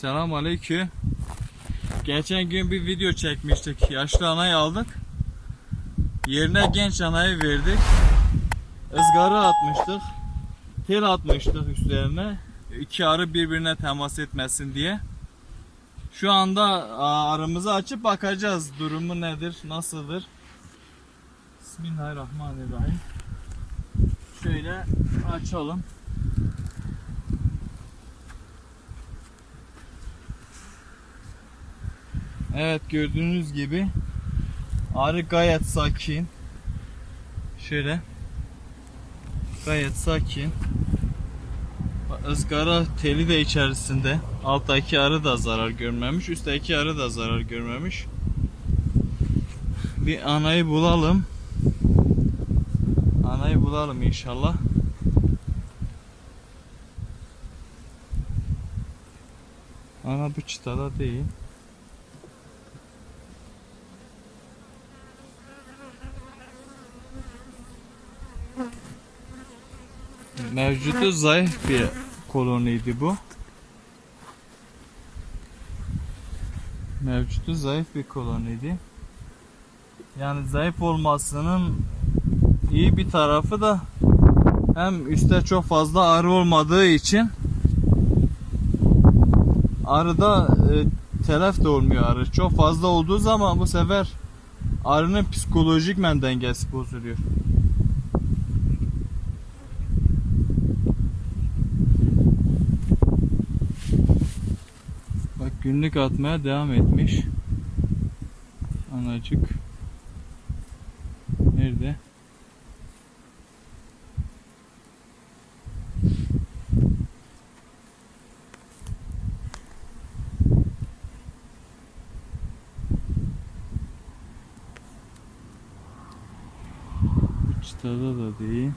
Selam aleyküm. Geçen gün bir video çekmiştik. Yaşlı anayı aldık. Yerine genç anayı verdik. Izgara atmıştık. Tel atmıştık üstlerine. İki arı birbirine temas etmesin diye. Şu anda arımızı açıp bakacağız. Durumu nedir, nasıldır? Bismillahirrahmanirrahim. Şöyle açalım. Evet gördüğünüz gibi arı gayet sakin. Şöyle gayet sakin. Bak, ızgara teli de içerisinde. Alttaki arı da zarar görmemiş. Üstteki arı da zarar görmemiş. Bir anayı bulalım. Anayı bulalım inşallah. Ana bu çıtada değil. Mevcudu zayıf bir koloniydi bu. Mevcudu zayıf bir koloniydi. Yani zayıf olmasının iyi bir tarafı da hem üstte çok fazla arı olmadığı için arıda e, telef de olmuyor arı. Çok fazla olduğu zaman bu sefer arının psikolojik men dengesi bozuluyor. Bak günlük atmaya devam etmiş. Anacık. Nerede? Çıtada da değil.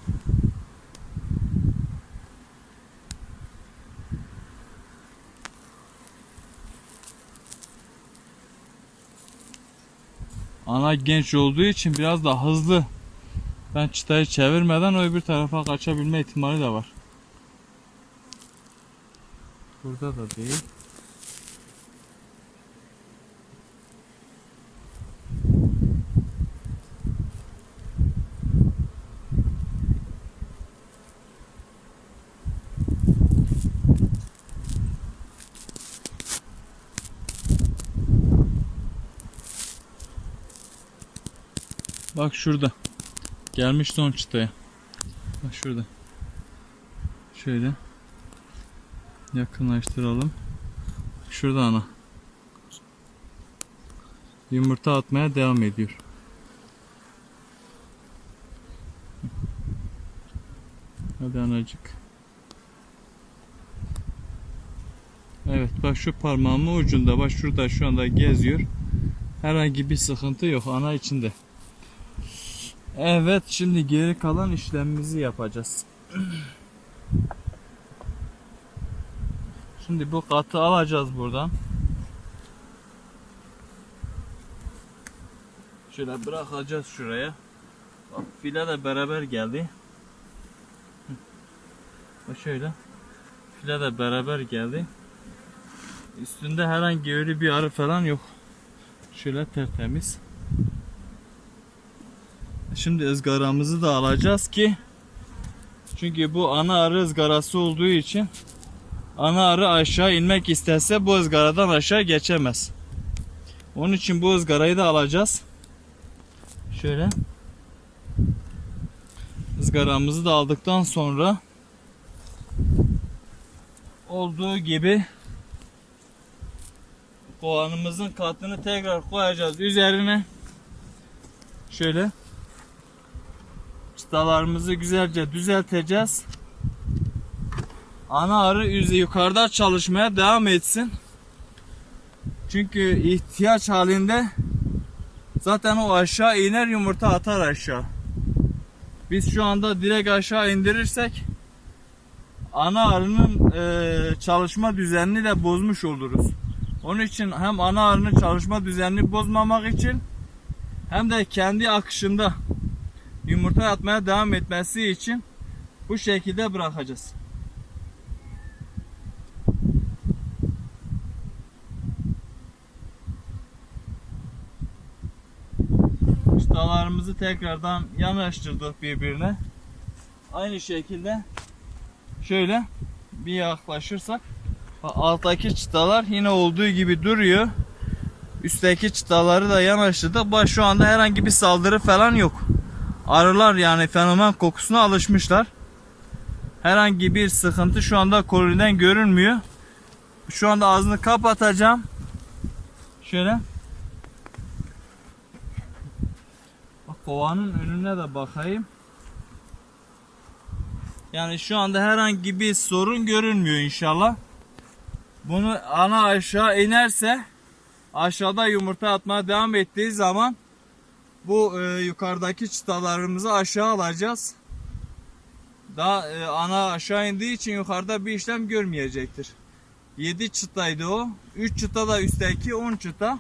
Ana genç olduğu için biraz da hızlı. Ben çıtayı çevirmeden öbür tarafa kaçabilme ihtimali de var. Burada da değil. Bak şurada. Gelmiş son çıtaya. Bak şurada. Şöyle. Yakınlaştıralım. Şurada ana. Yumurta atmaya devam ediyor. Hadi anacık. Evet bak şu parmağımın ucunda bak şurada şu anda geziyor. Herhangi bir sıkıntı yok ana içinde. Evet şimdi geri kalan işlemimizi yapacağız. Şimdi bu katı alacağız buradan. Şöyle bırakacağız şuraya. Bak file de beraber geldi. Bak şöyle. File de beraber geldi. Üstünde herhangi öyle bir arı falan yok. Şöyle tertemiz. Şimdi ızgaramızı da alacağız ki çünkü bu ana arı ızgarası olduğu için ana arı aşağı inmek istese bu ızgaradan aşağı geçemez. Onun için bu ızgarayı da alacağız. Şöyle ızgaramızı da aldıktan sonra olduğu gibi kovanımızın katını tekrar koyacağız üzerine. Şöyle çıtalarımızı güzelce düzelteceğiz. Ana arı yukarıda çalışmaya devam etsin. Çünkü ihtiyaç halinde zaten o aşağı iner yumurta atar aşağı. Biz şu anda direkt aşağı indirirsek ana arının e, çalışma düzenini de bozmuş oluruz. Onun için hem ana arının çalışma düzenini bozmamak için hem de kendi akışında yumurta atmaya devam etmesi için bu şekilde bırakacağız. Çıtalarımızı tekrardan yanaştırdık birbirine. Aynı şekilde şöyle bir yaklaşırsak alttaki çıtalar yine olduğu gibi duruyor. Üstteki çıtaları da yanaştırdık. Şu anda herhangi bir saldırı falan yok. Arılar yani fenomen kokusuna alışmışlar. Herhangi bir sıkıntı şu anda koloniden görünmüyor. Şu anda ağzını kapatacağım. Şöyle. Bak kovanın önüne de bakayım. Yani şu anda herhangi bir sorun görünmüyor inşallah. Bunu ana aşağı inerse aşağıda yumurta atmaya devam ettiği zaman bu e, yukarıdaki çıtalarımızı aşağı alacağız. Daha e, ana aşağı indiği için yukarıda bir işlem görmeyecektir. 7 çıtaydı o. 3 çıta da üstteki 10 çıta.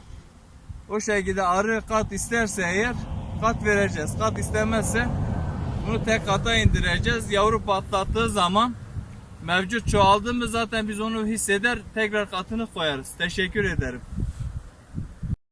O şekilde arı kat isterse eğer kat vereceğiz. Kat istemezse bunu tek kata indireceğiz. Yavru patlattığı zaman mevcut çoğaldı mı zaten biz onu hisseder tekrar katını koyarız. Teşekkür ederim.